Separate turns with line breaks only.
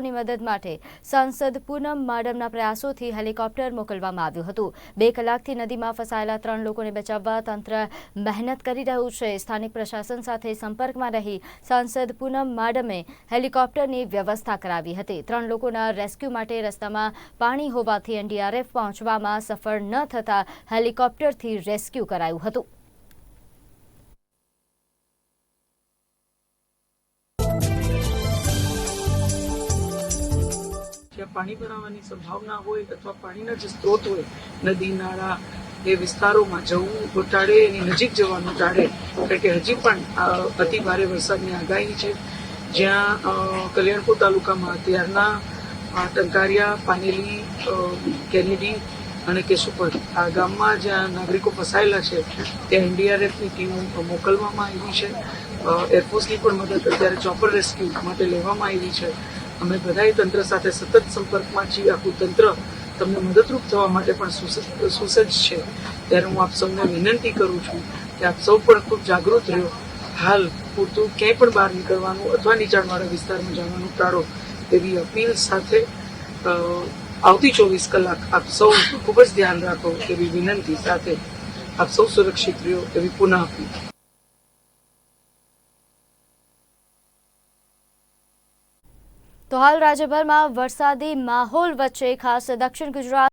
ની મદદ માટે સાંસદ પૂનમ માડમના પ્રયાસોથી હેલિકોપ્ટર મોકલવામાં આવ્યું હતું. બે કલાકથી નદીમાં ફસાયેલા ત્રણ લોકોને બચાવવા તંત્ર મહેનત કરી રહ્યું છે. સ્થાનિક પ્રશાસન સાથે સંપર્કમાં રહી સાંસદ પૂનમ માડમે હેલિકોપ્ટરની વ્યવસ્થા કરાવી હતી. ત્રણ લોકોના રેસ્ક્યુ માટે રસ્તામાં પાણી હોવાથી એનડીઆરએફ પહોંચવામાં સફળ ન થતાં હેલિકોપ્ટરથી રેસ્ક્યુ કરાયું હતું.
જ્યાં પાણી ભરાવાની સંભાવના હોય અથવા પાણીના જે સ્ત્રોત હોય, નદી, નાળા, એ વિસ્તારોમાં જવું ટાળે એની નજીક જવાનું ટાળે, કારણ કે હજી પણ અતિ ભારે વરસાદની આગાહી છે. જ્યાં કલ્યાણપુર તાલુકામાં અત્યારના ટંકારિયા, પાનેલી કેનેડી અને કેશુપર આ ગામમાં જ્યાં નાગરિકો ફસાયેલા છે, ત્યાં એનડીઆરએફની ટીમ મોકલવામાં આવી છે. એરફોર્સની પણ મદદ અત્યારે ચોપર રેસ્ક્યુ માટે લેવામાં આવી છે. અમે બધાય તંત્ર સાથે સતત સંપર્કમાં છીએ. આખું તંત્ર તમને મદદરૂપ થવા માટે પણ સુસજ્જ છે. ત્યારે હું આપ સૌને વિનંતી કરું છું કે આપ સૌ પણ ખૂબ જાગૃત રહ્યો. હાલ પૂરતું ક્યાંય પણ બહાર નીકળવાનું અથવા નીચાણવાળા વિસ્તારમાં જવાનું ટાળો એવી અપીલ સાથે આવતી ચોવીસ કલાક આપ સૌ ખૂબ જ ધ્યાન રાખો એવી વિનંતી સાથે આપ સૌ સુરક્ષિત રહ્યો એવી પુનઃ અપીલ.
તો હાલ રાજ્યભરમાં વરસાદી માહોલ વચ્ચે ખાસ દક્ષિણ ગુજરાત